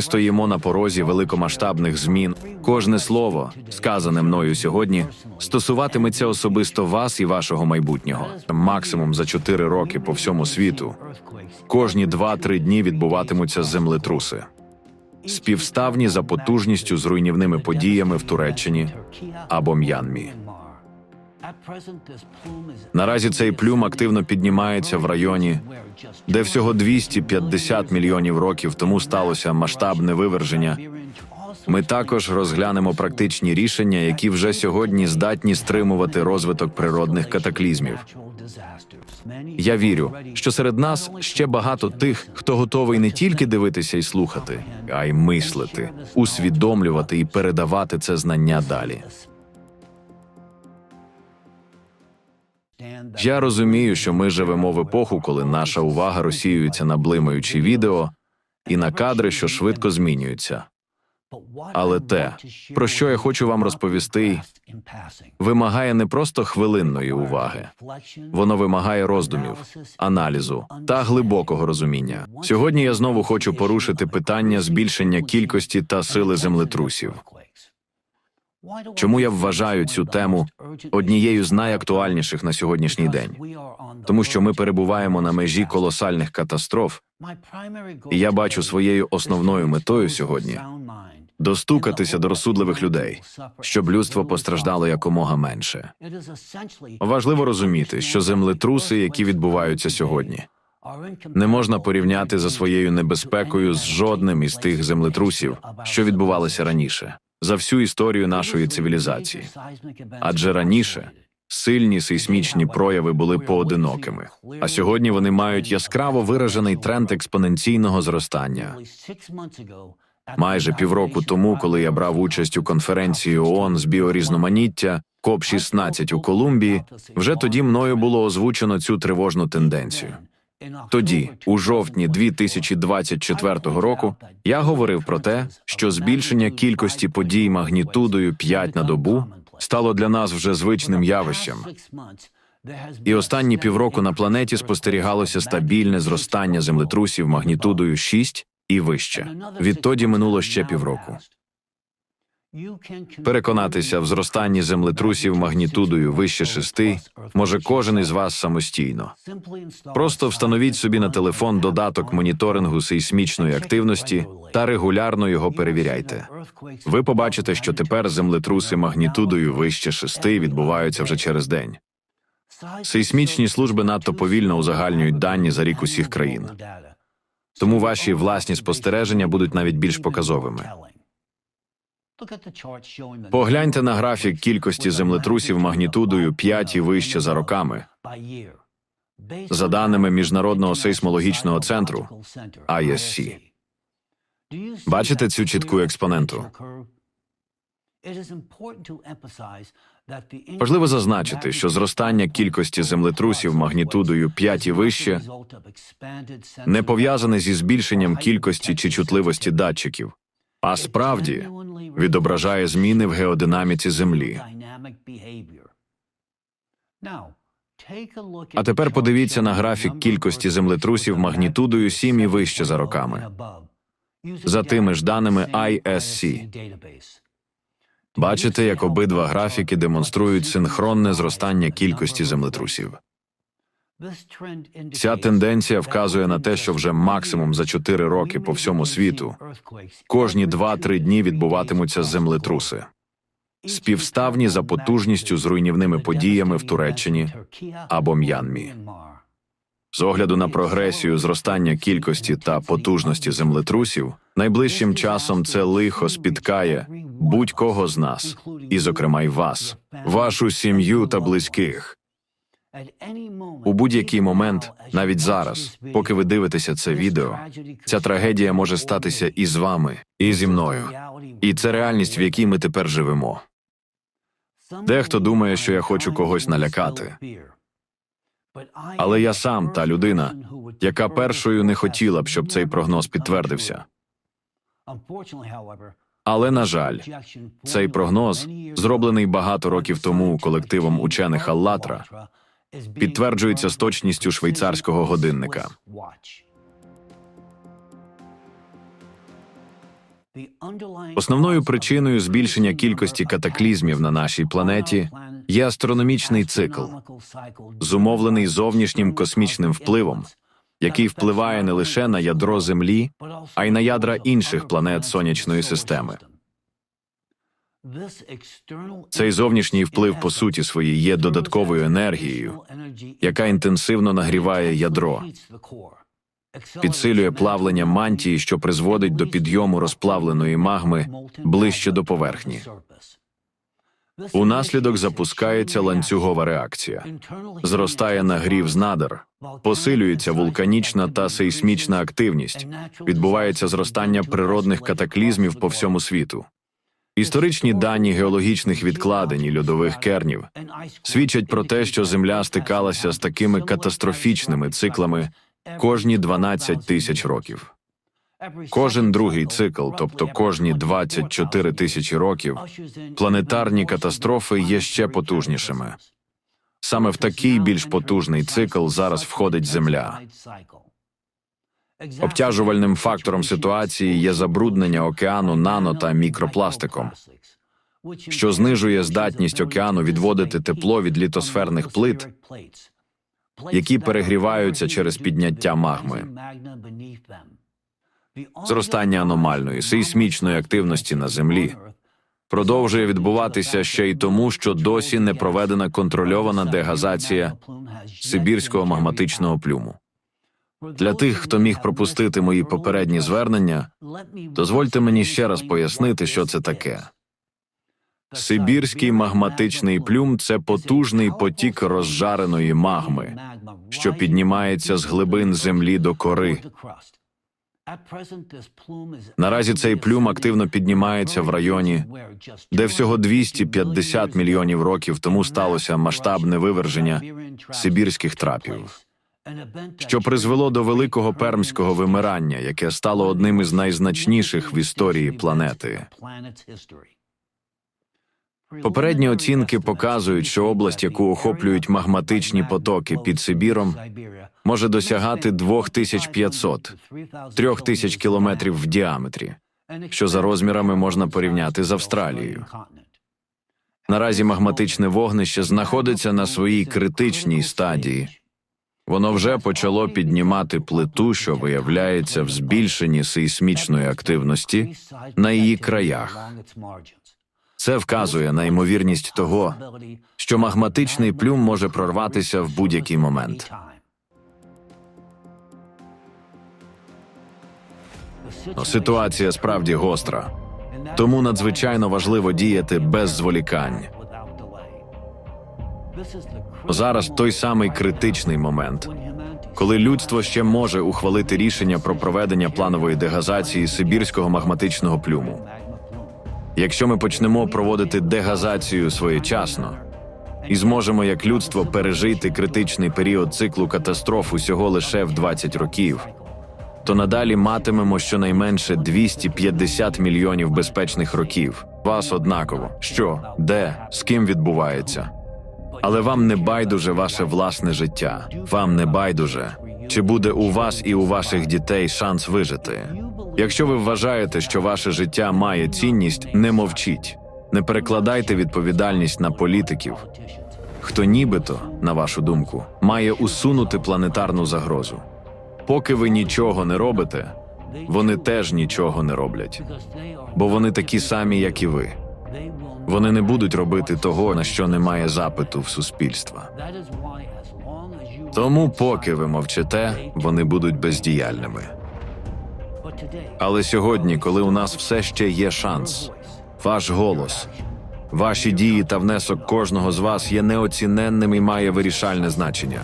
Стоїмо на порозі великомасштабних змін. Кожне слово, сказане мною сьогодні, стосуватиметься особисто вас і вашого майбутнього. Максимум за чотири роки по всьому світу. Кожні два-три дні відбуватимуться землетруси. Співставні за потужністю з руйнівними подіями в Туреччині або М'янмі. Наразі цей плюм активно піднімається в районі, де всього 250 мільйонів років тому сталося масштабне виверження. Ми також розглянемо практичні рішення, які вже сьогодні здатні стримувати розвиток природних катаклізмів. Я вірю, що серед нас ще багато тих, хто готовий не тільки дивитися і слухати, а й мислити, усвідомлювати і передавати це знання далі. Я розумію, що ми живемо в епоху, коли наша увага розсіюється на блимаючі відео і на кадри, що швидко змінюються. Але те, про що я хочу вам розповісти, Вимагає не просто хвилинної уваги, воно вимагає роздумів, аналізу та глибокого розуміння. Сьогодні я знову хочу порушити питання збільшення кількості та сили землетрусів. Чому я вважаю цю тему однією з найактуальніших на сьогоднішній день? Тому що ми перебуваємо на межі колосальних катастроф, і я бачу своєю основною метою сьогодні достукатися до розсудливих людей, щоб людство постраждало якомога менше. Важливо розуміти, що землетруси, які відбуваються сьогодні, не можна порівняти за своєю небезпекою з жодним із тих землетрусів, що відбувалися раніше, за всю історію нашої цивілізації. Адже раніше сильні сейсмічні прояви були поодинокими, а сьогодні вони мають яскраво виражений тренд експоненційного зростання. Майже півроку тому, коли я брав участь у конференції ООН з біорізноманіття КОП 16 у Колумбії, вже тоді мною було озвучено цю тривожну тенденцію. Тоді, у жовтні 2024 року, я говорив про те, що збільшення кількості подій магнітудою 5 на добу стало для нас вже звичним явищем. І останні півроку на планеті спостерігалося стабільне зростання землетрусів магнітудою 6 і вище. Відтоді минуло ще півроку. Переконатися в зростанні землетрусів магнітудою вище шести може кожен із вас самостійно. Просто встановіть собі на телефон додаток моніторингу сейсмічної активності та регулярно його перевіряйте. Ви побачите, що тепер землетруси магнітудою вище шести відбуваються вже через день. Сейсмічні служби надто повільно узагальнюють дані за рік усіх країн. Тому ваші власні спостереження будуть навіть більш показовими. Погляньте на графік кількості землетрусів магнітудою 5 і вище за роками. За даними Міжнародного сейсмологічного центру ISC. Бачите цю чітку експоненту? Важливо зазначити, що зростання кількості землетрусів магнітудою 5 і вище не пов'язане зі збільшенням кількості чи чутливості датчиків, а справді відображає зміни в геодинаміці Землі. А тепер подивіться на графік кількості землетрусів магнітудою 7 і вище за роками. За тими ж даними ISC. Бачите, як обидва графіки демонструють синхронне зростання кількості землетрусів. Ця тенденція вказує на те, що вже максимум за 4 роки по всьому світу кожні 2-3 дні відбуватимуться землетруси, співставні за потужністю з руйнівними подіями в Туреччині або М'янмі. З огляду на прогресію зростання кількості та потужності землетрусів, найближчим часом це лихо спіткає будь-кого з нас, і, зокрема, й вас, вашу сім'ю та близьких. У будь-який момент, навіть зараз, поки ви дивитеся це відео, ця трагедія може статися і з вами, і зі мною. І це реальність, в якій ми тепер живемо. Дехто думає, що я хочу когось налякати. Але я сам та людина, яка першою не хотіла б, щоб цей прогноз підтвердився. Але на жаль, цей прогноз, зроблений багато років тому колективом учених Аллатра, підтверджується з точністю швейцарського годинника. Основною причиною збільшення кількості катаклізмів на нашій планеті є астрономічний цикл, зумовлений зовнішнім космічним впливом, який впливає не лише на ядро Землі, а й на ядра інших планет сонячної системи. Цей зовнішній вплив, по суті своїй, є додатковою енергією, яка інтенсивно нагріває ядро, підсилює плавлення мантії, що призводить до підйому розплавленої магми ближче до поверхні. Унаслідок запускається ланцюгова реакція. Зростає нагрів з надр, посилюється вулканічна та сейсмічна активність, відбувається зростання природних катаклізмів по всьому світу. Історичні дані геологічних відкладень і льодових кернів свідчать про те, що Земля стикалася з такими катастрофічними циклами кожні 12 тисяч років. Кожен другий цикл, тобто кожні 24 тисячі років, планетарні катастрофи є ще потужнішими. Саме в такий більш потужний цикл зараз входить Земля. Обтяжувальним фактором ситуації є забруднення океану нано та мікропластиком, що знижує здатність океану відводити тепло від літосферних плит, які перегріваються через підняття магми. Зростання аномальної сейсмічної активності на землі продовжує відбуватися ще й тому, що досі не проведена контрольована дегазація сибірського магматичного плюму. Для тих, хто міг пропустити мої попередні звернення, дозвольте мені ще раз пояснити, що це таке. Сибірський магматичний плюм це потужний потік розжареної магми, що піднімається з глибин землі до кори. Наразі цей плюм активно піднімається в районі, де всього 250 мільйонів років тому сталося масштабне виверження сибірських трапів, що призвело до великого пермського вимирання, яке стало одним із найзначніших в історії планети. Попередні оцінки показують, що область, яку охоплюють магматичні потоки під Сибіром, може досягати 2500 3000 кілометрів в діаметрі, що за розмірами можна порівняти з Австралією. Наразі магматичне вогнище знаходиться на своїй критичній стадії. Воно вже почало піднімати плиту, що виявляється в збільшенні сейсмічної активності на її краях. Це вказує на ймовірність того, що магматичний плюм може прорватися в будь-який момент. Ситуація справді гостра, тому надзвичайно важливо діяти без зволікань. Зараз той самий критичний момент, коли людство ще може ухвалити рішення про проведення планової дегазації сибірського магматичного плюму. Якщо ми почнемо проводити дегазацію своєчасно і зможемо як людство пережити критичний період циклу катастроф усього лише в 20 років, то надалі матимемо щонайменше 250 мільйонів безпечних років. Вас однаково, що, де, з ким відбувається. Але вам не байдуже ваше власне життя. Вам не байдуже, чи буде у вас і у ваших дітей шанс вижити. Якщо ви вважаєте, що ваше життя має цінність, не мовчіть, не перекладайте відповідальність на політиків, хто нібито, на вашу думку, має усунути планетарну загрозу. Поки ви нічого не робите, вони теж нічого не роблять, бо вони такі самі, як і ви. Вони не будуть робити того, на що немає запиту в суспільства. Тому, поки ви мовчите, вони будуть бездіяльними. Але сьогодні, коли у нас все ще є шанс, ваш голос, ваші дії та внесок кожного з вас є неоціненним і має вирішальне значення.